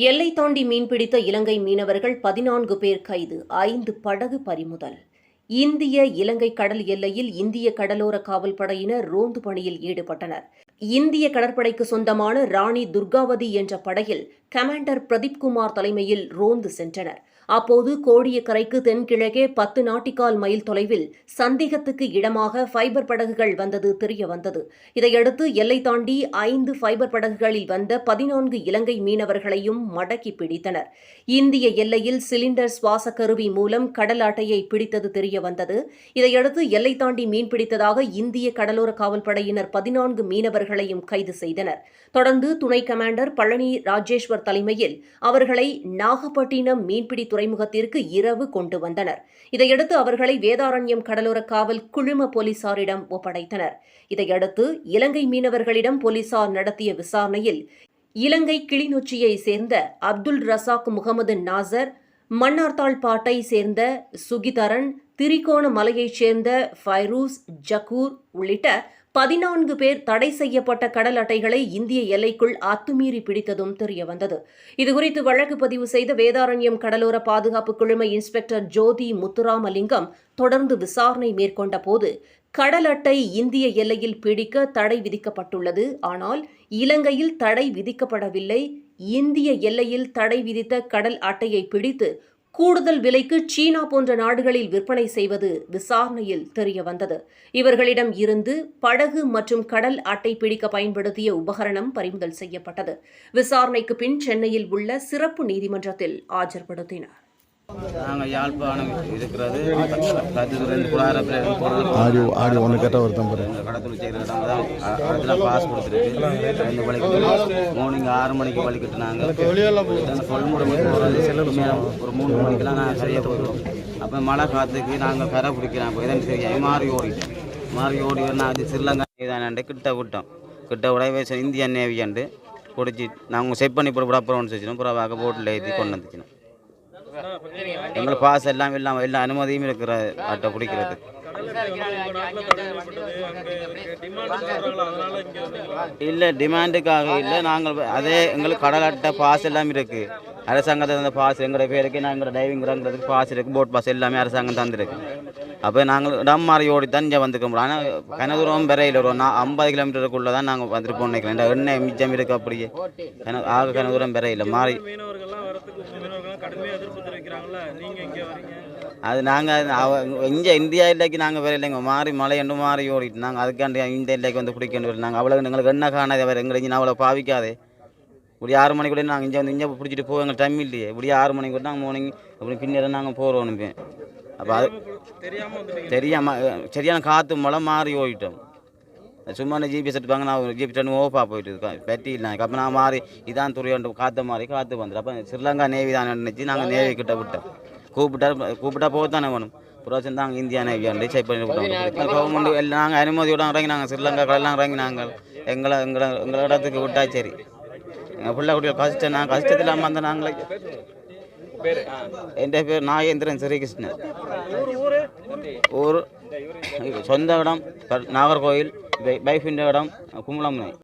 எல்லை தாண்டி மீன்பிடித்த இலங்கை மீனவர்கள் பதினான்கு பேர் கைது ஐந்து படகு பறிமுதல். இந்திய இலங்கை கடல் எல்லையில் இந்திய கடலோர காவல் படையினர் ரோந்து பணியில் ஈடுபட்டனர். இந்திய கடற்படைக்கு சொந்தமான ராணி துர்காவதி என்ற படகில் கமாண்டர் பிரதீப் குமார் தலைமையில் ரோந்து சென்றனர். அப்போது கோடியக்கரைக்கு தென்கிழக்கே பத்து நாட்டிக்கால் மைல் தொலைவில் சந்தேகத்துக்கு இடமாக ஃபைபர் படகுகள் வந்தது தெரிய வந்தது இதையடுத்து எல்லை தாண்டி ஐந்து ஃபைபர் படகுகளில் வந்த பதினான்கு இலங்கை மீனவர்களையும் மடக்கி பிடித்தனர். இந்திய எல்லையில் சிலிண்டர் சுவாச கருவி மூலம் கடல் அட்டையை பிடித்தது தெரிய வந்தது இதையடுத்து எல்லை தாண்டி மீன்பிடித்ததாக இந்திய கடலோர காவல் படையினர் பதினான்கு மீனவர்களையும் கைது செய்தனர். தொடர்ந்து துணை கமாண்டர் பழனி ராஜேஸ்வர் தலைமையில் அவர்களை நாகப்பட்டினம் மீன்பிடி துறைமுகத்திற்கு இரவு கொண்டு வந்தனர். இதையடுத்து அவர்களை வேதாரண்யம் கடலோர காவல் குழும போலீசாரிடம் ஒப்படைத்தனர். இதையடுத்து இலங்கை மீனவர்களிடம் போலீசார் நடத்திய விசாரணையில் இலங்கை கிளிநொச்சியை சேர்ந்த அப்துல் ரசாக் முகமது நாசர் மன்னார்த்தாள் பாட்டை சேர்ந்த சுகிதரன் திரிகோண மலையைச் சேர்ந்த ஃபைரூஸ் ஜக்கூர் உள்ளிட்ட பதினான்கு பேர் தடை செய்யப்பட்ட கடல் அட்டைகளை இந்திய எல்லைக்குள் அத்துமீறி பிடித்ததும் தெரியவந்தது. இதுகுறித்து வழக்கு பதிவு செய்த வேதாரண்யம் கடலோர பாதுகாப்பு குழும இன்ஸ்பெக்டர் ஜோதி முத்துராமலிங்கம் தொடர்ந்து விசாரணை மேற்கொண்ட போது கடல் அட்டை இந்திய எல்லையில் பிடிக்க தடை விதிக்கப்பட்டுள்ளது. ஆனால் இலங்கையில் தடை விதிக்கப்படவில்லை. இந்திய எல்லையில் தடை விதித்த கடல் அட்டையை பிடித்து கூடுதல் விலைக்கு சீனா போன்ற நாடுகளில் விற்பனை செய்வது விசாரணையில் தெரியவந்தது. இவர்களிடம் இருந்து படகு மற்றும் கடல் அட்டை பிடிக்க பயன்படுத்திய உபகரணம் பறிமுதல் செய்யப்பட்டது. விசாரணைக்கு பின் சென்னையில் உள்ள சிறப்பு நீதிமன்றத்தில் ஆஜர்படுத்தினார். நாங்கள் யாழ்ப்பாணம் இருக்கிறது. ஆடி ஆடி ஒன்று கேட்டால் கடத்தல் செய்கிற இடம் தான். இடத்துல பாஸ் கொடுத்துருக்கு. ரெண்டு மணிக்கு மார்னிங் ஆறு மணிக்கு வழி கட்டுனாங்க. நாங்கள் கொள்முறை போகிறது செல்லுமே ஒரு மூணு மணிக்கெல்லாம் நாங்கள் சரியாக போயிடுவோம் அப்போ மழை காற்றுக்கு நாங்கள் கரை பிடிக்கிறோம். இதன் சரி மாறி ஓடிட்டோம் மாறி ஓடி நான் அது ஸ்ரீலங்கா இதானண்டு கிட்ட விட்டோம் கிட்ட உடவே இந்திய நேவியாண்டு பிடிச்சி நாங்கள் செட் பண்ணி போட அப்புறம் வச்சுனோம் புறவாக போட்டில் ஏற்றி கொண்டு வந்துச்சினோம் எங்களுக்கு பாஸ் எல்லாம் இல்லாமல் எல்லா அனுமதியும் இருக்கிற ஆட்டை பிடிக்கிறது இல்லை டிமாண்டுக்காக இல்லை. நாங்கள் அதே எங்களுக்கு கடல் அட்டை பாஸ் எல்லாம் இருக்குது அரசாங்கத்தை தந்த பாஸ் எங்களோட பேருக்கு நான் எங்களோட டைவிங் பாஸ் இருக்குது போட் பாஸ் எல்லாமே அரசாங்கம் தந்துருக்கு. அப்போ நாங்கள் இடம் மாறி ஓடி தான் இங்கே வந்துக்க முடியும் ஆனால் கனதூரம் வரையில் ஒரு நான் ஐம்பது கிலோமீட்டருக்குள்ளே தான் நாங்கள் வந்துருப்போம் நினைக்கிறேன். எண்ணெய் மிச்சம் இருக்குது அப்படியே கன ஆக கனதூரம் வரையில் மாறி அது நாங்கள் இங்கே இந்தியா இல்லைக்கு நாங்கள் வேறு இல்லைங்க. மாறி மலை என்று மாறி ஓடிட்டு நாங்கள் அதுக்காண்டி இந்த இல்லைக்கு வந்து பிடிக்கணும் நாங்கள் அவ்வளோ எங்களுக்கு என்ன காணாதே. வேறு எங்களை இங்கே அவ்வளோ பாவிக்காதே. இப்படி ஆறு மணிக்கு கூட நாங்கள் இங்கே வந்து இங்கே பிடிச்சிட்டு போக எங்களுக்கு டைம் இல்லையே. இப்படி ஆறு மணிக்கு கூட நாங்கள் மார்னிங் அப்படி பின்னேரம் நாங்கள் போகிறோம் அப்போ அது தெரியாம வந்துட்டீங்க. தெரியாம சரியான காற்று மழை மாறி ஓடிட்டோம். சும்மா ஜிபிஎஸ் எடுப்பாங்க நான் ஜிபிஎஸ் ஓஃபாக போயிட்டு இருக்கேன் பெட்டி இல்லை அப்போ நான் மாறி இதான் துறையோண்டு காற்று மாறி காற்று வந்துடும் அப்போ ஸ்ரீலங்கா நேவி தான் நினச்சி நாங்கள் நேவி கிட்ட விட்டோம். கூப்பிட்டா கூப்பிட்டா போக தானே வேணும் புரோச்சம் தாங்க இந்தியா நேவியாண்டு செக் பண்ணி விட்டாங்க கவர்மெண்ட் எல்லாம் நாங்கள் அனுமதியோட இறங்கினாங்க ஸ்ரீலங்காக்கள் எல்லாம் இறங்கினாங்க எங்களை எங்களை எங்களோட இடத்துக்கு விட்டா சரி எங்கள் பிள்ளை குட்டிகள் கஷ்டம் நாங்கள் கஷ்டத்தில் அம்மா அந்த நாங்களே എൻ്റെ பேர் நாகேந்திரன் ஸ்ரீகிருஷ்ணன் ஊர் சொந்த இடம் நாகர்கோவில் വൈഫിൻ്റെ இடம் കുമ്പളംനായി